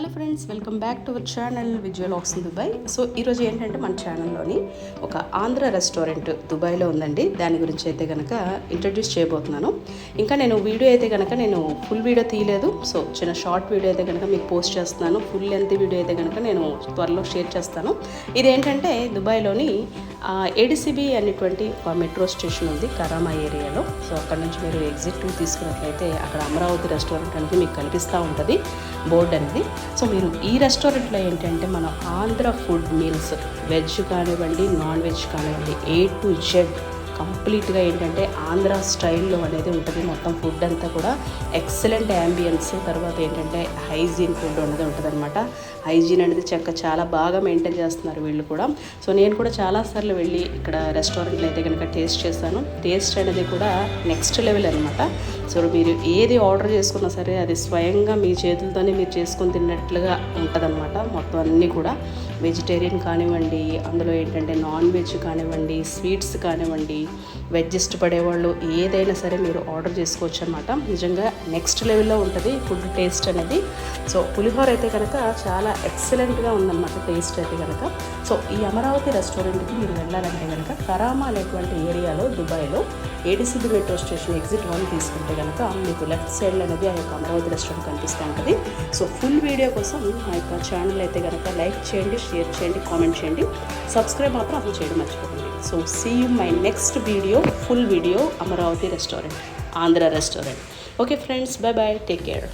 Hello friends welcome back to our channel visual ox Dubai. So ఈరోజు ఏంటంటే మన ఛానల్లోని ఒక ఆంధ్ర రెస్టారెంట్ దుబాయ్లో ఉందండి. దాని గురించి అయితే కనుక ఇంట్రడ్యూస్ చేయబోతున్నాను. ఇంకా నేను వీడియో అయితే కనుక నేను ఫుల్ వీడియో తీయలేదు. సో చిన్న షార్ట్ వీడియో అయితే కనుక మీకు పోస్ట్ చేస్తున్నాను. ఫుల్ లెంత్ వీడియో అయితే కనుక నేను త్వరలో షేర్ చేస్తాను. ఇదేంటంటే దుబాయ్లోని ఏడిసిబి అనేటువంటి ఒక మెట్రో స్టేషన్ ఉంది కరామా ఏరియాలో. సో అక్కడ నుంచి మీరు ఎగ్జిట్ టూ తీసుకున్నట్లయితే అక్కడ అమరావతి రెస్టారెంట్ అనేది మీకు కనిపిస్తూ ఉంటుంది బోర్డు అనేది. సో మీరు ఈ రెస్టారెంట్లో ఏంటంటే మన ఆంధ్ర ఫుడ్ మీల్స్ వెజ్ కానివ్వండి నాన్ వెజ్ కానివ్వండి ఏ టు జెడ్ కంప్లీట్గా ఏంటంటే ఆంధ్ర స్టైల్లో అనేది ఉంటుంది. మొత్తం ఫుడ్ అంతా కూడా ఎక్సలెంట్ యాంబియన్స్ తర్వాత ఏంటంటే హైజీన్ ఫుడ్ అనేది ఉంటుందన్నమాట. హైజీన్ అనేది చక్క చాలా బాగా మెయింటైన్ చేస్తున్నారు వీళ్ళు కూడా. సో నేను కూడా చాలాసార్లు వెళ్ళి ఇక్కడ రెస్టారెంట్లో అయితే కనుక టేస్ట్ చేశాను. టేస్ట్ అనేది కూడా నెక్స్ట్ లెవెల్ అనమాట సో మీరు ఏది ఆర్డర్ చేసుకున్నా సరే అది స్వయంగా మీ చేతులతోనే మీరు చేసుకొని తిన్నట్లుగా ఉంటుందన్నమాట. మొత్తం అన్నీ కూడా వెజిటేరియన్ కానివ్వండి అందులో ఏంటంటే నాన్ వెజ్ కానివ్వండి స్వీట్స్ కానివ్వండి వెజ్ ఇష్టపడే వాళ్ళు ఏదైనా సరే మీరు ఆర్డర్ చేసుకోవచ్చు అనమాట నిజంగా నెక్స్ట్ లెవెల్లో ఉంటుంది ఫుడ్ టేస్ట్ అనేది. సో పులిహోర అయితే కనుక చాలా ఎక్సలెంట్గా ఉందన్నమాట టేస్ట్ అయితే కనుక. సో ఈ అమరావతి రెస్టారెంట్కి మీరు వెళ్ళాలంటే కనుక కరామా అనేటువంటి ఏరియాలో దుబాయ్లో ADCB metro station exit one తీసుకుంటే కనుక మీకు లెఫ్ట్ సైడ్లో అనేది ఆ యొక్క అమరావతి రెస్టారెంట్ కనిపిస్తూ ఉంటుంది. సో ఫుల్ వీడియో కోసం మా యొక్క ఛానల్ అయితే కనుక లైక్ చేయండి షేర్ చేయండి కామెంట్ చేయండి. సబ్స్క్రైబ్ మాత్రం అసలు చేయడం మర్చిపోకండి. So see you my next video, full video, Amaravati restaurant, Andhra restaurant. Okay friends, bye bye, take care.